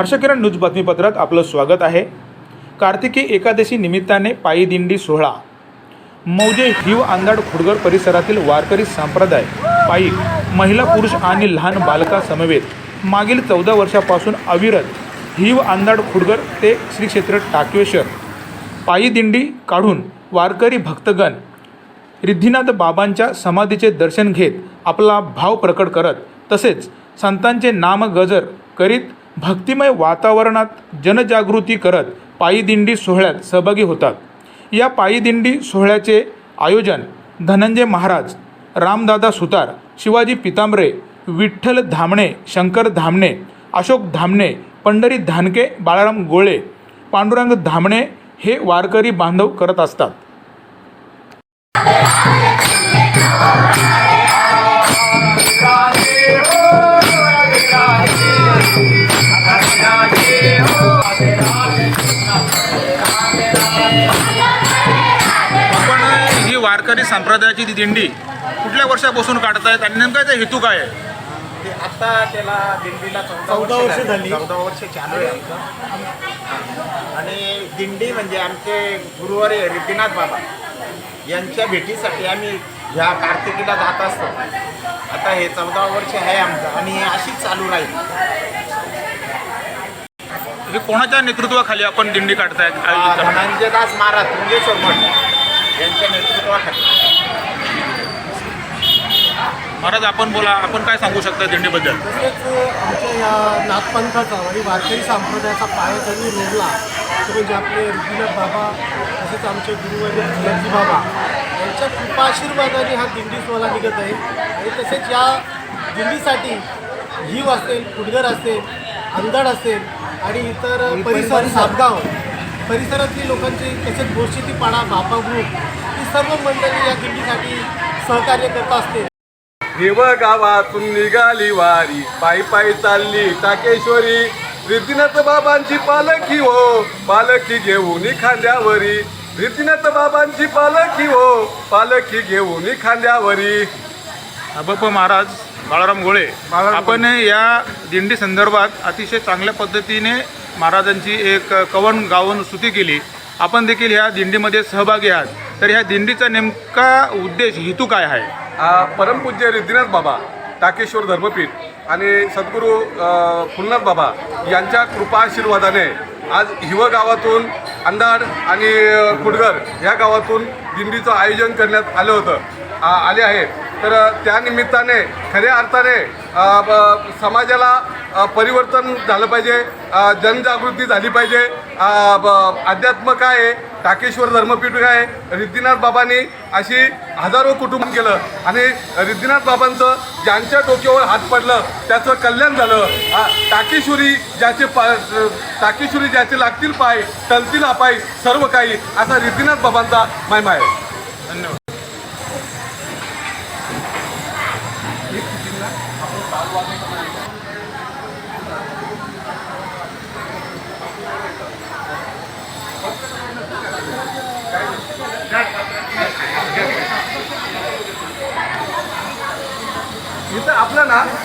हर्षकिरण news बातमीपत्रात आपलं स्वागत आहे. कार्तिकी एकादशी निमित्ताने पायी दिंडी सोहळा. मौजे हिव आंदाड खुडगर परिसरातील वारकरी संप्रदाय पायी महिला पुरुष आणि लहान बालकासमवेत मागील चौदा वर्षापासून अविरत हिव आंदाड खुडगर ते श्री क्षेत्र टाकेश्वर. पायी दिंडी काढून वारकरी भक्तगण रिद्धिनाथ बाबांच्या समाधीचे दर्शन घेत आपला भाव प्रकट करत तसेच संतांचे नाम गजर करीत भक्तिमय वातावरणात जनजागृती करत पायीदिंडी सोहळ्यात सहभागी होतात. या पायीदिंडी सोहळ्याचे आयोजन धनंजय महाराज रामदादा सुतार शिवाजी पितांबरे विठ्ठल धामणे शंकर धामणे अशोक धामणे पंढरी धानके बाळाराम गोळे पांडुरंग धामणे हे वारकरी बांधव करत असतात. वारकरी संप्रदायाची ती दिंडी कुठल्या वर्षापासून काढतायत आणि नेमका याचा हेतू काय आहे? ते आता त्याला दिंडीला चौदा वर्ष झाली. चौदा वर्ष चालू आहे आमचं. आणि दिंडी म्हणजे आमचे गुरुवारी रिद्धिनाथ बाबा यांच्या भेटीसाठी आम्ही ह्या कार्तिकीला जात असतो. आता हे चौदा वर्ष आहे आमचं आणि अशीच चालू राहील. हे कोणाच्या नेतृत्वाखाली आपण दिंडी काढतायत? धनंजयदास महाराज तुंगेश्वर मठ. यांच्या नेतृत्वाखाली. महाराज आपण बोला आपण काय सांगू शकता दिंडीबद्दल? तसेच आमच्या या नाथपंथाचा आणि वारकरी संप्रदायाचा पाया त्यांनी रोवला तो म्हणजे आपले ऋषीनाथ बाबा तसेच आमचे गुरुवर्य जिजाजी बाबा यांच्या कृपाशीर्वादाने हा दिंडी सोहळा निघत आहे. आणि तसेच या दिंडीसाठी हिव असेल कुडगर असेल अंधड असेल आणि इतर परिसर. सातगाव परिसरातली लोकांची तसेच बोरशेतीपाडा बापा ग्रुप ही सर्व मंडळी या दिंडीसाठी सहकार्य करत असते. देव गावातून निघाली वारी पायी पायी चालली टाकेश्वरी. रिद्धिनाथ बाबांची पालखी हो पालखी घेऊन खांद्यावरी. रिद्धिनाथ बाबांची पालखी हो पालखी घेऊन खांद्यावरी. बाप्पा महाराज बाळाराम गोळे आपण या दिंडी संदर्भात अतिशय चांगल्या पद्धतीने महाराजांची एक कवन गावन स्तुती केली. आपण देखील ह्या दिंडीमध्ये सहभागी आहात. तर ह्या दिंडीचा नेमका उद्देश हेतू काय आहे? परमपूज्य रिद्धिनाथ बाबा टाकेश्वर धर्मपीठ आणि सद्गुरू फुलनाथ बाबा यांच्या कृपा आशीर्वादाने आज हिव गावातून अंधाड आणि कुडगर ह्या गावातून दिंडीचं आयोजन करण्यात आलं होतं. आले आहे. तर त्यानिमित्ताने त्या निमित्ताने खऱ्या अर्थाने समाजाला परिवर्तन झालं पाहिजे. जनजागृती झाली पाहिजे. अध्यात्म काय आहे? टाकेश्वर धर्मपीठ काय आहे? रिद्धिनाथ बाबांनी अशी हजारो कुटुंब केलं. आणि रिद्धिनाथ बाबांचं ज्यांच्या डोक्यावर हात पडलं त्याचं कल्याण झालं. टाकेश्वरी ज्याचे पा टाकेश्वरी ज्याचे लागतील पाय टलतील अपाय सर्व काही असा रिद्धिनाथ बाबांचा महिमा आहे. धन्यवाद.